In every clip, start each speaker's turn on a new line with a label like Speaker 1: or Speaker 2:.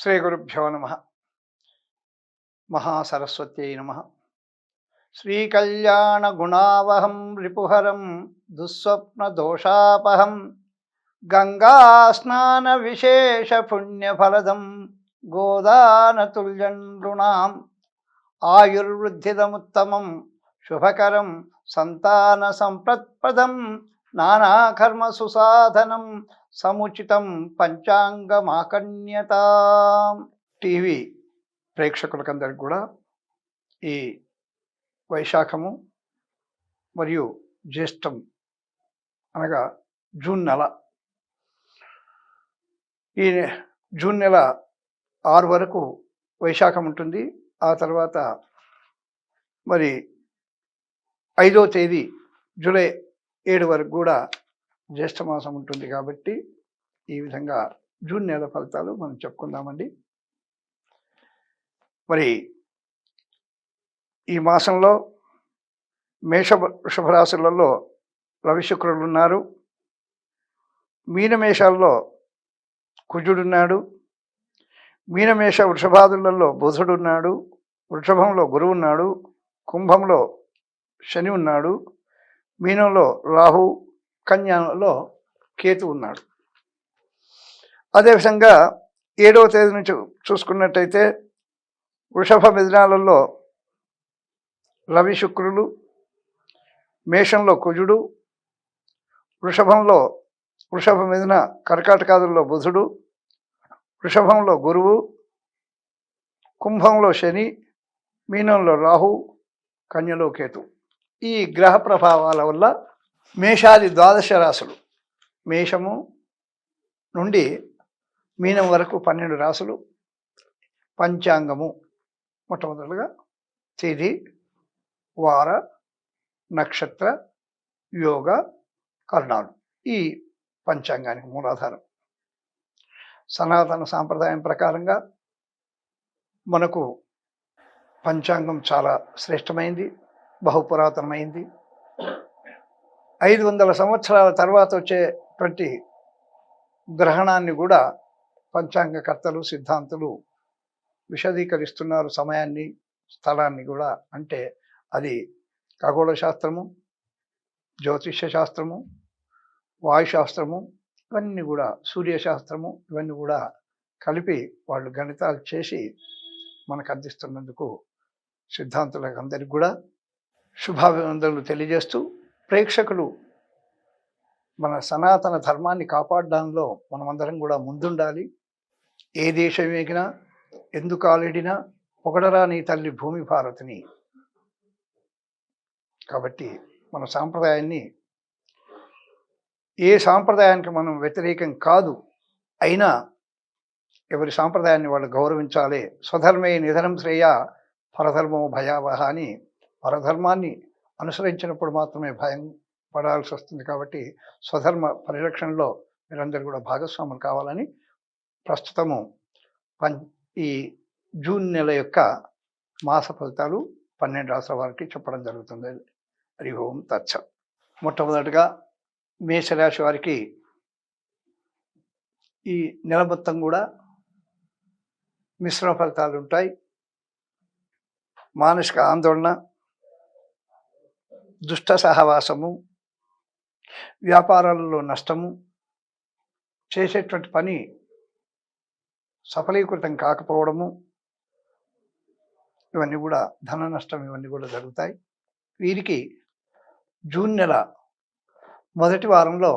Speaker 1: శ్రీ గురుభ్యో నమ. మహాసరస్వత్యై నమ. శ్రీకళ్యాణగుణావహం రిపుహరం దుస్వప్నదోషాపహం దోషాపహం గంగా స్నాన ఆయుర్వృద్ధిదముత్తమం శుభకరం సంతాన సంప్రత్పదం నానాకర్మ సుసాధనం సముచితం పంచాంగమాకన్యత. టీవీ ప్రేక్షకులకందరికి కూడా ఈ వైశాఖము మరియు జ్యేష్టం అనగా జూన్ నెల. ఈ జూన్ నెల ఆరు వరకు వైశాఖం ఉంటుంది. ఆ తర్వాత మరి ఐదో తేదీ జూలై ఏడు వరకు కూడా జ్యేష్ఠమాసం ఉంటుంది కాబట్టి ఈ విధంగా జూన్ నెల ఫలితాలు మనం చెప్పుకుందామండి. మరి ఈ మాసంలో మేష వృషభరాశులలో రవి శుక్రులు ఉన్నారు. మీనమేషాల్లో కుజుడున్నాడు మీనమేష వృషభాదులలో బుధుడున్నాడు వృషభంలో గురువు ఉన్నాడు. కుంభంలో శని ఉన్నాడు. మీనంలో రాహు కన్యాలో కేతు ఉన్నాడు. అదేవిధంగా ఏడవ తేదీ నుంచి చూసుకున్నట్టయితే వృషభ మిథునాలలో రవి శుక్రులు మేషంలో కుజుడు వృషభంలో వృషభ మిథున కర్కాటకాదుల్లో బుధుడు వృషభంలో గురువు కుంభంలో శని మీనంలో రాహు కన్యలో కేతు. ఈ గ్రహ ప్రభావాల వల్ల మేషాది ద్వాదశ రాశులు మేషము నుండి మీనం వరకు పన్నెండు రాసులు పంచాంగము మొట్టమొదటిగా తేదీ వార నక్షత్ర యోగ కర్ణాలు. ఈ పంచాంగానికి మూలాధారం సనాతన సాంప్రదాయం ప్రకారంగా మనకు పంచాంగం చాలా శ్రేష్టమైంది. బహుపురాతనమైంది. ఐదు వందల సంవత్సరాల తర్వాత వచ్చేటువంటి గ్రహణాన్ని కూడా పంచాంగకర్తలు సిద్ధాంతులు విశదీకరిస్తున్నారు సమయాన్ని స్థలాన్ని కూడా. అంటే అది ఖగోళ శాస్త్రము జ్యోతిష్య శాస్త్రము వాయుశాస్త్రము ఇవన్నీ కూడా సూర్యశాస్త్రము ఇవన్నీ కూడా కలిపి వాళ్ళు గణితాలు చేసి మనకు అందిస్తున్నందుకు సిద్ధాంతులకు అందరికి కూడా శుభాభివందనలు తెలియజేస్తూ ప్రేక్షకులు మన సనాతన ధర్మాన్ని కాపాడడంలో మనమందరం కూడా ముందుండాలి. ఏ దేశం ఎగినా ఎందుకు ఆలడినా పొగడరాని తల్లి భూమి భారతిని. కాబట్టి మన సాంప్రదాయాన్ని ఏ సాంప్రదాయానికి మనం వ్యతిరేకం కాదు అయినా ఎవరి సాంప్రదాయాన్ని వాళ్ళు గౌరవించాలి. స్వధర్మే నిధనం శ్రేయ పరధర్మో భయావహ అని పరధర్మాన్ని అనుసరించినప్పుడు మాత్రమే భయం పడాల్సి వస్తుంది కాబట్టి స్వధర్మ పరిరక్షణలో మీరందరూ కూడా భాగస్వాములు కావాలని ప్రస్తుతము పం ఈ జూన్ నెల యొక్క మాస ఫలితాలు పన్నెండు రాష్ట్రాల వారికి చెప్పడం జరుగుతుంది. హరి ఓం తచ్చ మొట్టమొదటిగా మేషరాశి వారికి ఈ నెల మొత్తం కూడా మిశ్రమ ఫలితాలు ఉంటాయి. మానసిక ఆందోళన దుష్ట సహవాసము వ్యాపారాలలో నష్టము చేసేటువంటి పని సఫలీకృతం కాకపోవడము ఇవన్నీ కూడా ధన నష్టం ఇవన్నీ కూడా జరుగుతాయి. వీరికి జూన్ నెల మొదటి వారంలో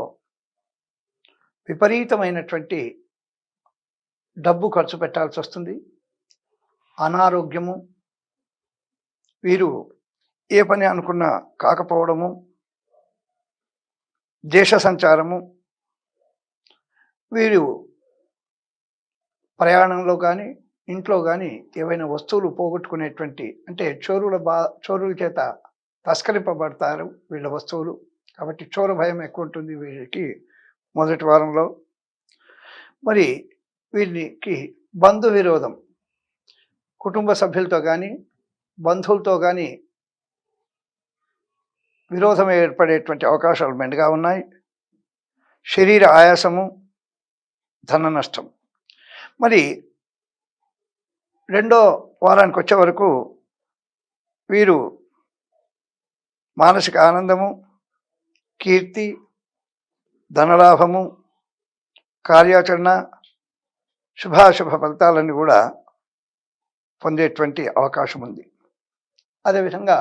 Speaker 1: విపరీతమైనటువంటి డబ్బు ఖర్చు పెట్టాల్సి వస్తుంది అనారోగ్యము వీరు ఏ పని అనుకున్నా కాకపోవడము దేశ సంచారము వీరు ప్రయాణంలో కానీ ఇంట్లో కానీ ఏవైనా వస్తువులు పోగొట్టుకునేటువంటి అంటే చోరుల బా చోరుల చేత తస్కరింపబడతారు వీళ్ళ వస్తువులు. కాబట్టి చోర భయం ఎక్కువ ఉంటుంది వీళ్ళకి మొదటి వారంలో. మరి వీరికి బంధు విరోధం. కుటుంబ సభ్యులతో కానీ బంధువులతో కానీ విరోధం ఏర్పడేటువంటి అవకాశాలు మెండుగా ఉన్నాయి. శరీర ఆయాసము ధన నష్టం మరి రెండో వారానికి వచ్చే వరకు వీరు మానసిక ఆనందము కీర్తి ధనలాభము కార్యాచరణ శుభాశుభ ఫలితాలన్నీ కూడా పొందేటువంటి అవకాశం ఉంది అదేవిధంగా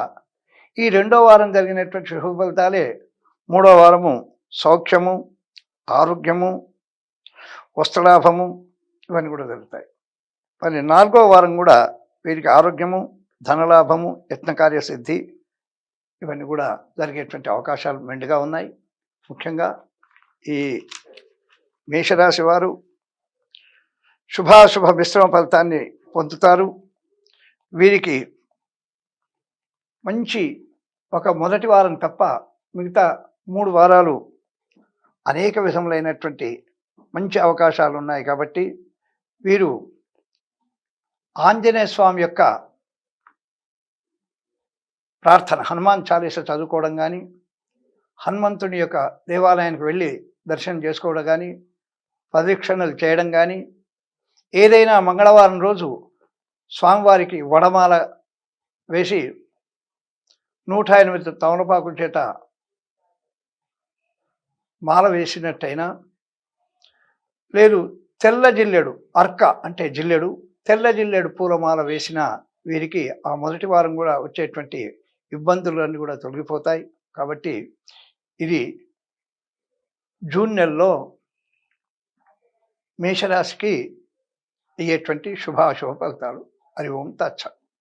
Speaker 1: ఈ రెండో వారం జరిగినటువంటి శుభ ఫలితాలే మూడో వారము సౌఖ్యము ఆరోగ్యము వస్త్రలాభము ఇవన్నీ కూడా జరుగుతాయి. మరి నాలుగో వారం కూడా వీరికి ఆరోగ్యము ధనలాభము యత్నకార్య సిద్ధి ఇవన్నీ కూడా జరిగేటువంటి అవకాశాలు మెండుగా ఉన్నాయి. ముఖ్యంగా ఈ మేషరాశి వారు శుభాశుభ మిశ్రమ ఫలితాన్ని పొందుతారు. వీరికి మంచి ఒక మొదటి వారం తప్ప మిగతా మూడు వారాలు అనేక విధములైనటువంటి మంచి అవకాశాలు ఉన్నాయి కాబట్టి వీరు ఆంజనేయ స్వామి యొక్క ప్రార్థన హనుమాన్ చాలీస చదువుకోవడం కానీ హనుమంతుని యొక్క దేవాలయానికి వెళ్ళి దర్శనం చేసుకోవడం కానీ ప్రదక్షిణలు చేయడం కానీ ఏదైనా మంగళవారం రోజు స్వామివారికి వడమాల వేసి నూట ఎనిమిది తమలపాకుల చేత మాల వేసినట్టయినా లేదు తెల్ల జిల్లెడు అర్క అంటే జిల్లెడు తెల్ల జిల్లెడు పూలమాల వేసిన వీరికి ఆ మొదటి వారం కూడా వచ్చేటువంటి ఇబ్బందులన్నీ కూడా తొలగిపోతాయి. కాబట్టి ఇది జూన్ నెలలో మేషరాశికి అయ్యేటువంటి శుభాశుభ ఫలితాలు. హరి ఓం తచ్చ